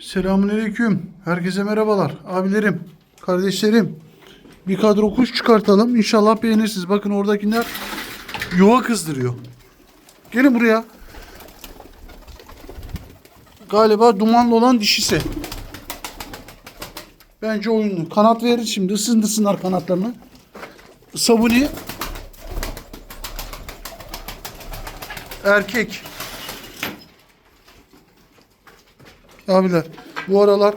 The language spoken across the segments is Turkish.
Selamünaleyküm. Herkese merhabalar. Abilerim, kardeşlerim. Bir kadro kuş çıkartalım. İnşallah beğenirsiniz. Bakın oradakiler yuva kızdırıyor. Gelin buraya. Galiba dumanlı olan dişisi. Bence oyunlu. Kanat verir şimdi. Isındırsınlar kanatlarını. Sabuni. Erkek. Abiler bu aralar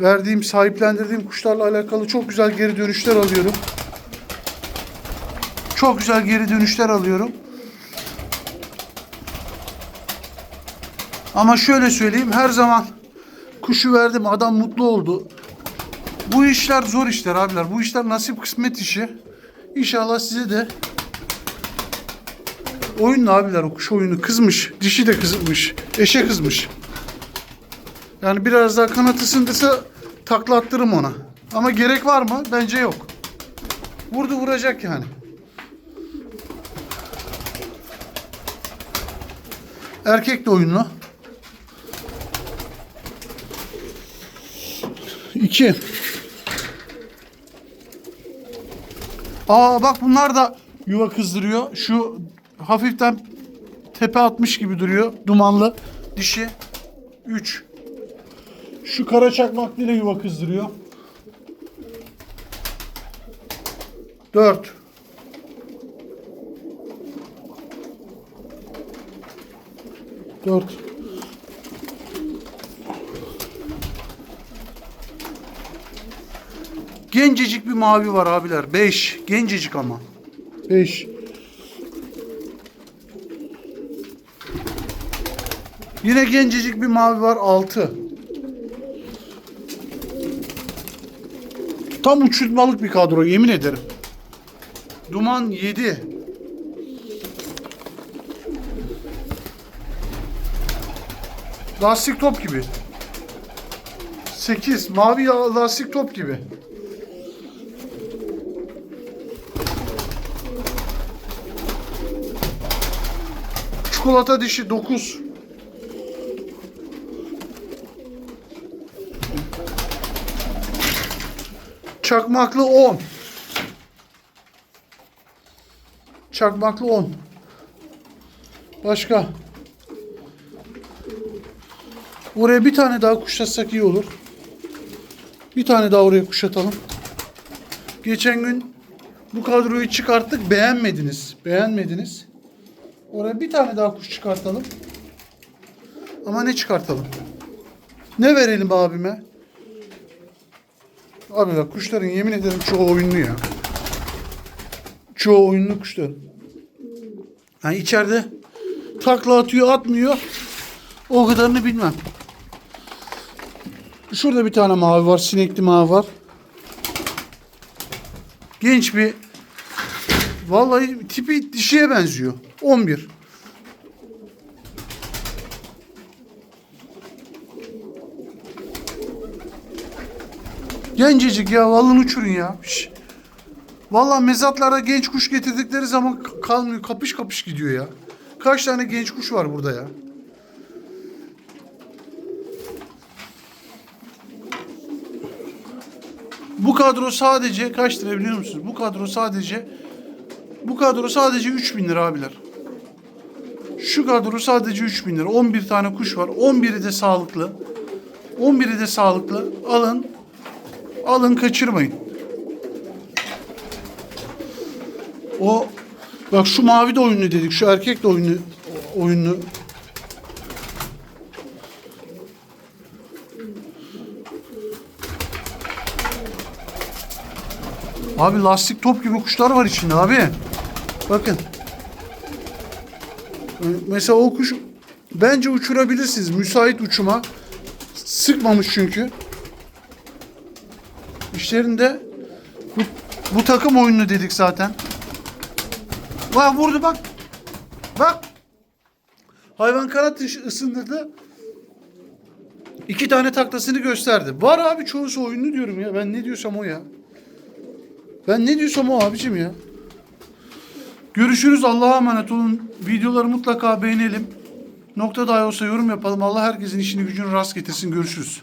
verdiğim, sahiplendirdiğim kuşlarla alakalı çok güzel geri dönüşler alıyorum. Çok güzel geri dönüşler alıyorum. Ama şöyle söyleyeyim her zaman kuşu verdim adam mutlu oldu. Bu işler zor işler abiler. Bu işler nasip kısmet işi. İnşallah size de oyunlu abiler o kuş oyunu kızmış. Dişi de kızmış. Eşe kızmış. Yani biraz daha kanat ısındırsa takla attırırım ona. Ama gerek var mı? Bence yok. Vurdu vuracak yani. Erkek de oyunlu. İki. Aa bak bunlar da yuva kızdırıyor. Şu hafiften tepe atmış gibi duruyor. Dumanlı. Dişi. Üç. Şu kara çakmaklı ile yuva kızdırıyor. Dört. Dört. Gencecik bir mavi var abiler. Beş. Gencecik ama. Beş. Yine gencecik bir mavi var. Altı. Tam uçurtmalık bir kadro yemin ederim. Duman 7. Lastik top gibi. 8. Mavi lastik top gibi. Çikolata dişi 9. Çakmaklı 10. Çakmaklı 10. Başka. Oraya bir tane daha kuşatsak iyi olur. Bir tane daha oraya kuşatalım. Geçen gün bu kadroyu çıkarttık. Beğenmediniz. Beğenmediniz. Oraya bir tane daha kuş çıkartalım. Ama ne çıkartalım? Ne verelim abime? Abi bak kuşların yemin ederim çoğu oyunlu ya. Çoğu oyunlu kuşlar. Yani içeride takla atıyor atmıyor. O kadarını bilmem. Şurada bir tane mavi var. Sinekli mavi var. Genç bir vallahi tipi dişiye benziyor. 11. Gencecik ya vallahi uçurun ya. Şş. Vallahi mezatlara genç kuş getirdikleri zaman kalmıyor. Kapış kapış gidiyor ya. Kaç tane genç kuş var burada ya. Bu kadro sadece kaç lira biliyor musunuz? Bu kadro sadece bu kadro sadece 3000 lira abiler. Şu kadro sadece 3000 lira. 11 tane kuş var. 11'i de sağlıklı. 11'i de sağlıklı. Alın. Alın kaçırmayın. O bak şu mavi de oyunlu dedik. Şu erkek de oyunlu oyunlu. Abi lastik top gibi kuşlar var içinde abi. Bakın. Mesela o kuş bence uçurabilirsiniz. Müsait uçuma. Sıkmamış çünkü. İşlerinde bu, bu takım oyunu dedik zaten. Bak vurdu bak. Bak. Hayvan kanat ısındırdı. İki tane taklasını gösterdi. Var abi çoğusu oyunlu diyorum ya. Ben ne diyorsam o ya. Ben ne diyorsam o abicim ya. Görüşürüz. Allah'a emanet olun. Videoları mutlaka beğenelim. Nokta dahi olsa yorum yapalım. Allah herkesin işini gücünü rast getirsin. Görüşürüz.